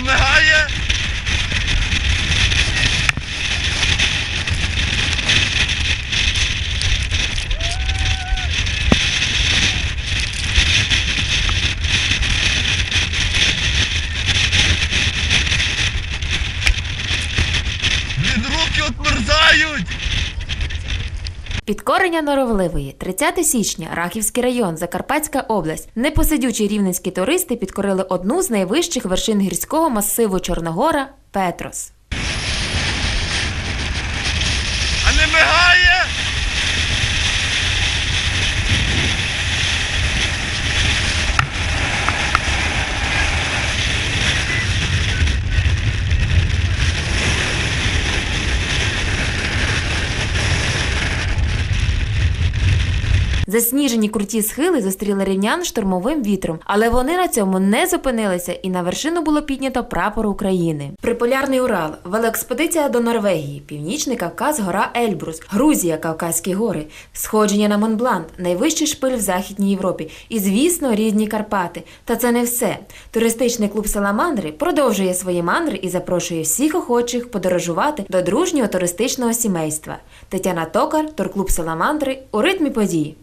вимагає Підкорення норовливої, 30 січня, Рахівський район, Закарпатська область. Непосидючі рівненські туристи підкорили одну з найвищих вершин гірського масиву Чорногора Петрос. Засніжені круті схили зустріли рівнян штурмовим вітром, але вони на цьому не зупинилися, і на вершину було піднято прапор України. Приполярний Урал, велоекспедиція до Норвегії, Північний Кавказ, гора Ельбрус, Грузія, Кавказькі гори, сходження на Монблан, найвищий шпиль в Західній Європі, і, звісно, рідні Карпати. Та це не все. Туристичний клуб Саламандри продовжує свої мандри і запрошує всіх охочих подорожувати до дружнього туристичного сімейства. Тетяна Токар, турклуб Саламандри у ритмі подій.